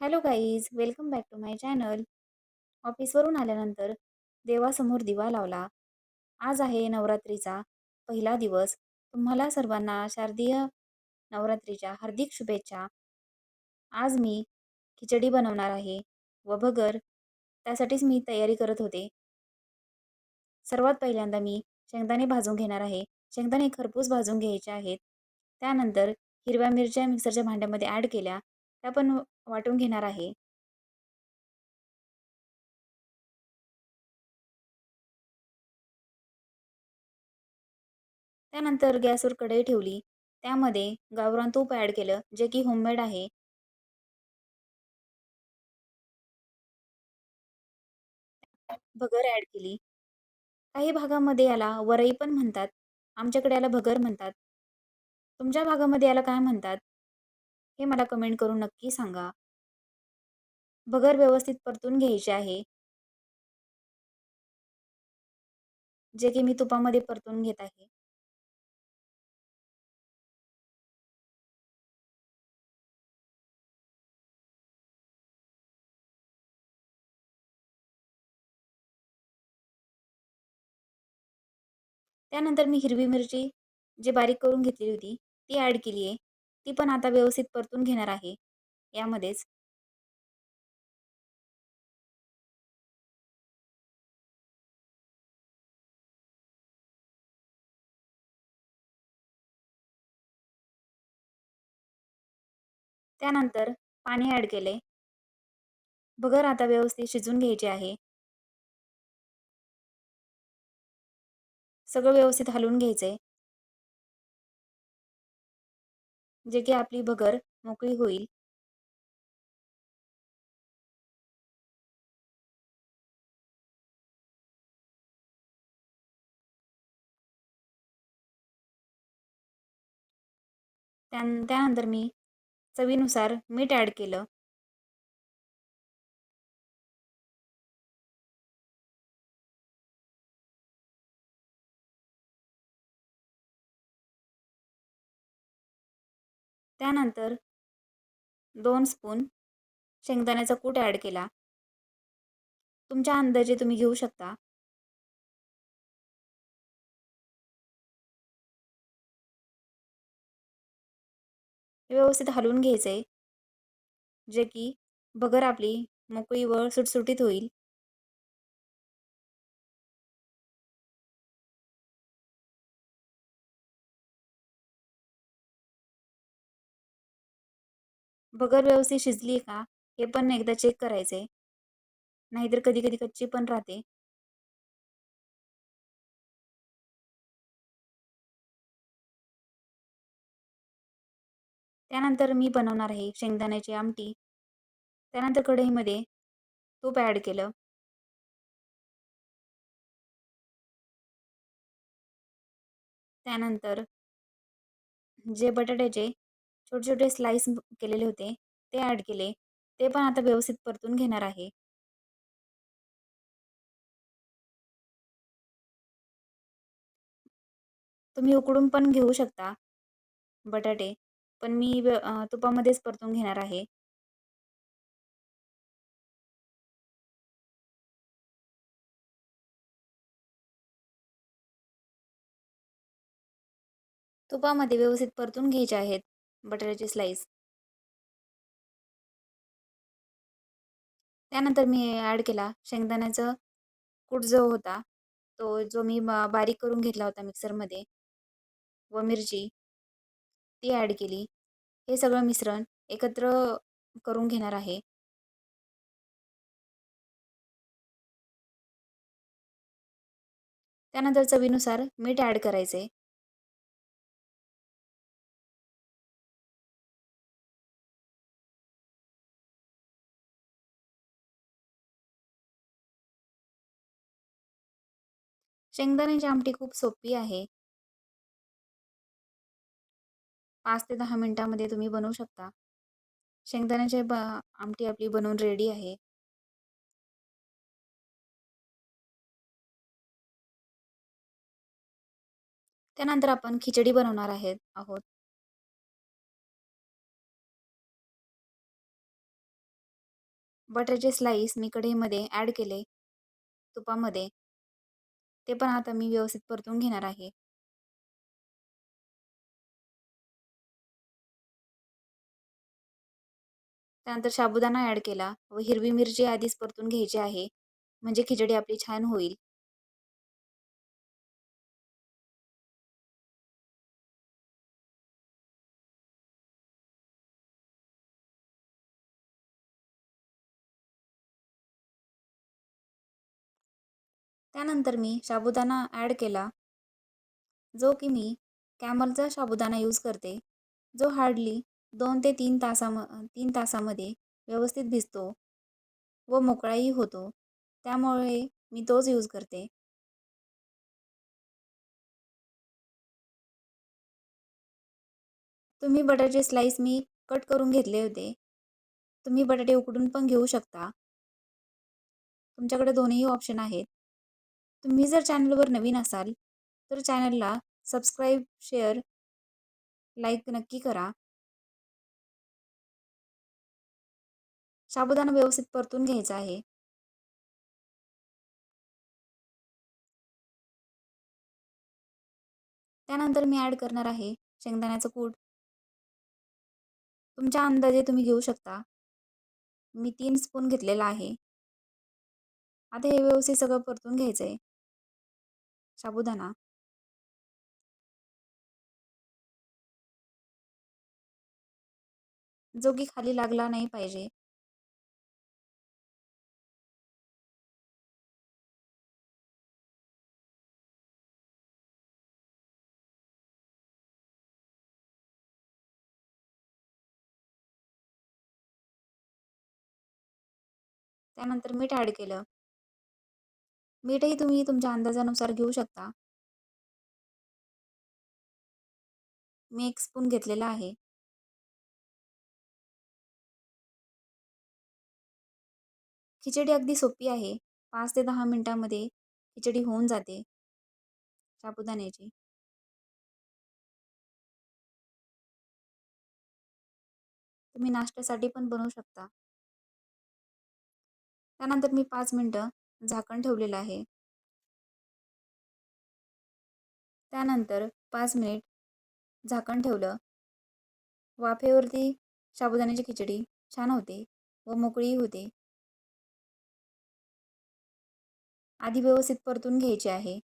Hello guys welcome back to my channel. ऑफिसवरून आल्यानंतर देवासमोर दिवा लावला. आज आहे नवरात्रीचा पहिला दिवस. तुम्हाला सर्वांना शारदीय नवरात्रीच्या हार्दिक शुभेच्छा. आज मी खिचडी बनवणार आहे व भगर त्यासाठीच मी तयारी करत होते. सर्वात पहिल्यांदा मी शेंगदाणे भाजून घेणार आहे. शेंगदाणे खरपूस भाजून घ्यायचे आहेत. त्यानंतर हिरव्या मिरच्या मिक्सरच्या भांड्यामध्ये ॲड केल्या त्या पण वाटून घेणार आहे. त्यानंतर गॅसवर कढई ठेवली. त्यामध्ये गावरान तूप ॲड केलं जे की होममेड आहे. भगर ॲड केली. काही भागामध्ये याला वरई पण म्हणतात. आमच्याकडे याला भगर म्हणतात. तुमच्या भागामध्ये याला काय म्हणतात? हे मला कमेंट करून नक्की सांगा. भगर व्यवस्थित परतून घ्यायचे आहे. जे की मी तुपामध्ये परतून घेत आहे. त्यानंतर मी हिरवी मिरची जी बारीक करून घेतली होती ती ॲड केली आहे ती पण आता व्यवस्थित परतून घेणार आहे यामध्येच. त्यानंतर पाणी ॲड केले. बगर आता व्यवस्थित शिजून घ्यायचे आहे. सगळं व्यवस्थित हलवून घ्यायचे जे की आपली भगर मोकळी होईल. त्या त्यानंतर मी चवीनुसार मीठ ॲड केलं. त्यानंतर दोन स्पून शेंगदाण्याचा कूट ॲड केला. तुमच्या अंदाजे तुम्ही घेऊ शकता. व्यवस्थित हलवून घ्यायचे जे की बगर आपली मोकळी व सुटसुटीत होईल. भगर व्यवस्थित शिजली का? हे पण एकदा चेक करायचे नाहीतर कधी कधी कच्ची पण राहते. त्यानंतर मी बनवणार आहे शेंगदाण्याची आमटी. त्यानंतर कढईमध्ये तूप ॲड केलं. त्यानंतर जे बटाट्याचे छोटे छोटे स्लाइस केलेले होते ते ॲड केले. ते पण आता व्यवस्थित परतून घेणार आहे. तुम्ही उकडून पण घेऊ शकता बटाटे पण मी तुपामध्येच परतून घेणार आहे. तुपामध्ये व्यवस्थित परतून घ्यायचे आहेत. बटाट्याचे स्लाईस त्यानंतर मी ॲड केला शेंगदाण्याचं कूट जो होता तो जो मी बारीक करून घेतला होता मिक्सरमध्ये व मिरची ती ॲड केली. हे सगळं मिश्रण एकत्र करून घेणार आहे. त्यानंतर चवीनुसार मीठ ॲड करायचे शेंगदाण्याची आमटी खूप सोपी आहे. पाच ते दहा मिनटामध्ये तुम्ही बनवू शकता. शेंगदाण्याची ब आमटी आपली बनवून रेडी आहे. त्यानंतर आपण खिचडी बनवणार आहेत आहोत. बटरचे स्लाईस मी कढईमध्ये ॲड केले. तुपामध्ये. ते पण आता मी व्यवस्थित परतून घेणार आहे. त्यानंतर साबुदाणा ॲड केला व हिरवी मिरची आधीच परतून घ्यायची आहे. म्हणजे खिचडी आपली छान होईल. त्यानंतर मी साबुदाणा ॲड केला जो की मी कॅमलचा साबुदाणा यूज करते जो हार्डली दोन ते तीन तासाम तीन तासामध्ये व्यवस्थित भिजतो व मोकळाही होतो. त्यामुळे मी तोच यूज करते. तुम्ही बटाटे स्लाईस मी कट करून घेतले होते. तुम्ही बटाटे उकडून पण घेऊ शकता. तुमच्याकडे दोन्ही ऑप्शन आहेत. तुम्ही जर चॅनलवर नवीन असाल तर चॅनलला सबस्क्राईब शेअर लाईक नक्की करा. साबुदाणा व्यवस्थित परतून घ्यायचा आहे. त्यानंतर मी ॲड करणार आहे शेंगदाण्याचं कूट. तुमच्या अंदाजे तुम्ही घेऊ शकता. मी तीन स्पून घेतलेला आहे. आता हे व्यवस्थित सगळं परतून घ्यायचं आहे साबुदाणा. जो की खाली लागला नाही पाहिजे. त्यानंतर मीठ ॲड केलं. मीठही तुम्ही तुमच्या अंदाजानुसार घेऊ शकता. मी एक स्पून घेतलेला आहे. खिचडी अगदी सोपी आहे. पाच ते दहा मिनटामध्ये खिचडी होऊन जाते. साबुदाण्याची. तुम्ही नाश्त्यासाठी पण बनवू शकता. त्यानंतर मी पाच मिनटं झाकण ठेवलेलं आहे. त्यानंतर पाच मिनिट झाकण ठेवलं. वाफेवरती साबुदाण्याची खिचडी छान होते व मोकळी होते. आधी व्यवस्थित परतून घ्यायचे आहे.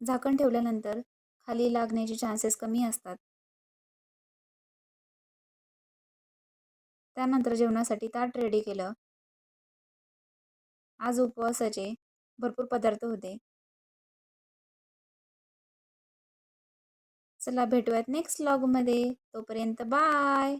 झाकण ठेवल्यानंतर खाली लागण्याचे चान्सेस कमी असतात. त्यानंतर जेवणासाठी ताट रेडी केलं. आज उपवासाचे भरपूर पदार्थ होते. चला भेटूयात नेक्स्टमध्ये. तोपर्यंत बाय